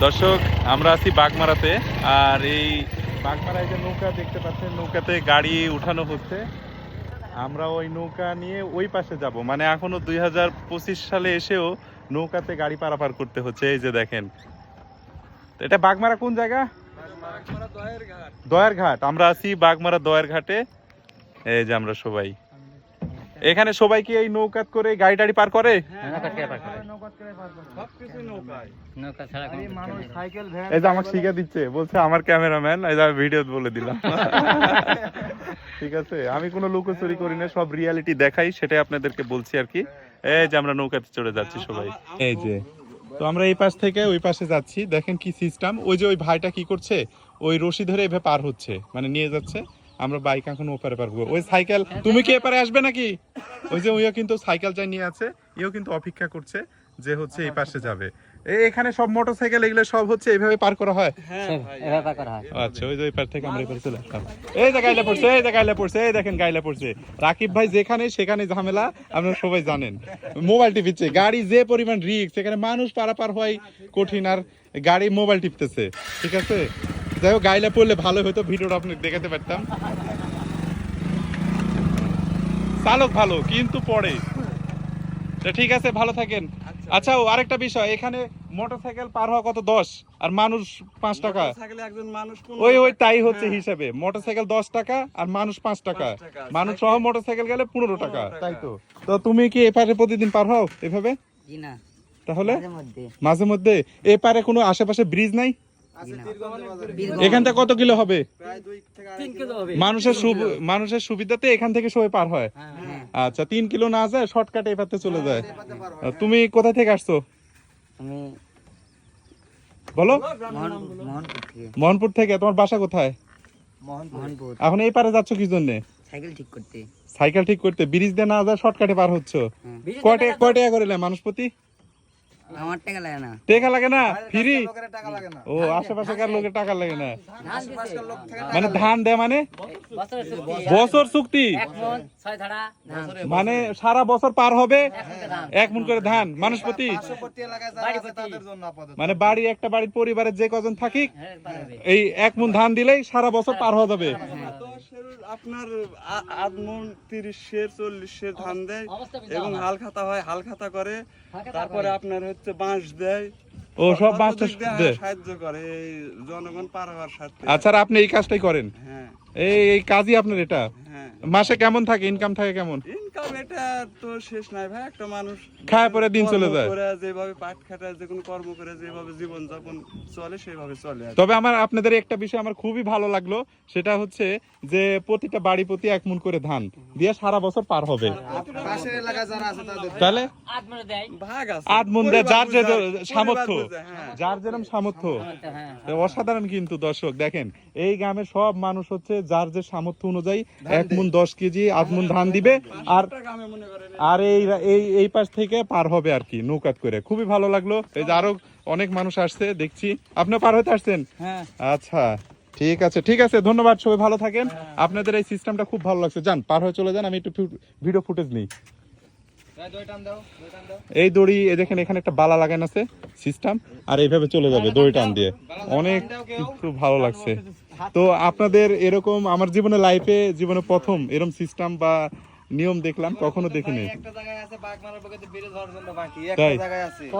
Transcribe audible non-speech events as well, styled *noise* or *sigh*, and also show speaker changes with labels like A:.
A: দর্শক আমরা আছি বাগমারাতে আর এই বাগমারায় যে নৌকা দেখতে পাচ্ছেন নৌকাতে গাড়ি উঠানো হচ্ছে আমরা ওই নৌকা নিয়ে ওই পাশে যাব মানে এখনও দুই সালে এসেও নৌকাতে গাড়ি পারাপার করতে হচ্ছে এই যে দেখেন এটা বাগমারা কোন জায়গা দয়ার ঘাট আমরা আছি বাগমারা দয়ার ঘাটে এই যে আমরা সবাই এখানে সবাই কি এই নৌকাত করে গাড়ি টাড়ি পার করে এই যে আমাকে শিখে দিচ্ছে বলছে আমার ক্যামেরাম্যান এই যে আমি ভিডিও বলে দিলাম। *laughs* ঠিক আছে আমি কোনো লুকোচুরি করি না সব রিয়ালিটি দেখাই সেটাই আপনাদেরকে বলছি আর কি। এই যে আমরা নৌকাতে চড়ে যাচ্ছি সবাই। এই যে তো আমরা এই পাশ থেকে ওই পাশে যাচ্ছি দেখেন কি সিস্টেম ওই যে ওই ভাইটা কি করছে ওই রশি ধরে এভাবে পার হচ্ছে মানে নিয়ে যাচ্ছে। আমরা বাইক এখন ওপারে পারব ওই সাইকেল তুমি কি এপারে আসবে নাকি? ওই যে ওইও কিন্তু সাইকেল চাই নিয়ে আছে এও কিন্তু অপেক্ষা করছে। যে হচ্ছে এই পাশে যাবে। এখানে সব মোটরসাইকেল এগুলো সব হচ্ছে এইভাবে পার করা হয়?
B: হয়।
A: আচ্ছা ওই যে পার থেকে আমরা এপারে চলে আসলাম। এই যে গাইলা পড়ছে এই যে গাইলা পড়ছে এই দেখেন গাইলা পড়ছে। রাকিব ভাই যেখানে সেখানে ঝামেলা আপনারা সবাই জানেন। মোবাইল টিপিচ্ছে গাড়ি যে পরিমাণ রিক্স সেখানে মানুষ পারাপার হয় কঠিন আর গাড়ি মোবাইল টিপতেছে। ঠিক আছে? যাই হোক গাইলা পড়লে ভালো হতো ভিডিওটা আপনি দেখাতে পারতাম। চালক ভালো কিন্তু পড়ে। তা ঠিক আছে ভালো থাকেন। আচ্ছা ও আরেকটা বিষয় এখানে মোটরসাইকেল পার হওয়া কত দশ? আর মানুষ পাঁচ টাকা?
C: একজন মানুষ
A: ওই ওই তাই হচ্ছে হিসাবে। মোটরসাইকেল দশ টাকা আর মানুষ পাঁচ টাকা।
C: টাকা।
A: মানুষ সহ মোটরসাইকেল গেলে পনেরো টাকা। তাই তো। তো তুমি কি এপারে প্রতিদিন পার হও এভাবে? তাহলে?
B: মাঝে মধ্যে।
A: এপারে কোনো আশেপাশে ব্রিজ নাই?
B: জি না।
C: বীরগঞ্জ
A: এখান থেকে কত? কিলো হবে?
C: প্রায় দুই থেকে
B: তিন কিলো। হবে।
A: মানুষের সুব- মানুষের সুবিধাতে এখান থেকে সবাই পার হয়।
B: হ্যাঁ।
A: আচ্ছা তিন কিলো না যায় শর্টকাটে এপাতে চলে যায়। তুমি কোথা থেকে আসছো?
B: আমি
A: বলো।
B: মোহন মোহনপুর থেকে।
A: তোমার বাসা কোথায়? এখন এই পারে যাচ্ছ কি জন্য
B: সাইকেল ঠিক করতে।
A: সাইকেল ঠিক করতে ব্রিজ দিয়ে না যায় শর্টকাটে পার হচ্ছ।
B: কয়টা
A: কয় টাকা কয় টাকা করে মানুষ প্রতি
B: আমার টাকা লাগে না।
A: টাকা লাগে না? ফ্রি?
C: লোকের টাকা লাগে না।
A: ও আশেপাশে কার লোকের টাকা লাগে না?
C: থেকে
A: মানে ধান দেয় মানে? বছর চুক্তি।
B: এক মন, ছয় ধারা, ধান।
A: মানে সারা বছর পার হবে?
B: এক
A: মন করে ধান। মানুষ প্রতি মানে বাড়ি একটা বাড়ির পরিবারের যে কজন থাকিক
B: হ্যাঁ।
A: এই এক মন ধান দিলেই সারা বছর পার হওয়া যাবে।
C: আপনার আধ মন তিরিশের চল্লিশের ধান দেয় এবং হাল খাতা হয় হাল খাতা করে। তারপরে আপনার হচ্ছে বাঁশ দেয়।
A: ও সব
C: দেয়। সাহায্য করে। এই জনগণ পার হওয়ার স্বার্থে
A: আচ্ছা আর আপনি এই কাজটাই করেন?
C: হ্যাঁ।
A: এই এই কাজই আপনার এটা?
C: হ্যাঁ।
A: মাসে কেমন থাকে? ইনকাম থাকে কেমন?
C: ইনকাম এটা তো শেষ নাই ভাই একটা মানুষ
A: খায় পরে দিন চলে যায়।
C: করে যেভাবে পাট খাটায় যে কোনো কর্ম করে যেভাবে জীবন যাপন চলে সেভাবে চলে
A: তবে আমার আপনাদের একটা বিষয় আমার খুবই ভালো লাগল সেটা হচ্ছে যে প্রতিটা বাড়ি প্রতি এক মুন করে ধান দিয়ে সারা বছর পার হবে।
C: পাশের এলাকায় যারা আছে তাদের
A: তাহলে?
B: আট দেয়।
C: ভাগ আছে।
A: আট দেয়, যার যে সামর্থ্য।
C: হ্যাঁ।
A: যার যেরকম সামর্থ্য।
B: হ্যাঁ।
A: অসাধারণ কিন্তু দর্শক দেখেন এই গ্রামের সব মানুষ হচ্ছে যার যে সামর্থ্য অনুযায়ী এক মুন দশ কেজি মুন ধান দিবে আর আর এই এই এই পাশ থেকে পার হবে আর কি নৌকাত করে। খুবই ভালো লাগল। এই যে আরও অনেক মানুষ আসছে দেখছি। আপনি পার হতে আসছেন?
C: হ্যাঁ।
A: আচ্ছা ঠিক আছে ঠিক আছে ধন্যবাদ সবাই ভালো থাকেন। আপনাদের এই সিস্টেমটা খুব ভালো লাগছে। যান পার হয়ে চলে যান আমি একটু ভিডিও ফুটেজ নিই। এই দড়ি এই দেখেন এখানে একটা বালা লাগানো আছে সিস্টেম আর এইভাবে চলে যাবে দড়ি টান দিয়ে। অনেক খুব ভালো লাগছে। তো আপনাদের এরকম আমার জীবনে লাইফে জীবনে প্রথম এরকম সিস্টেম বা নিয়ম দেখলাম কখনো দেখিনি।
C: একটা জায়গায় আছে বাঘ মারার বাকি। একটা জায়গায় আছে।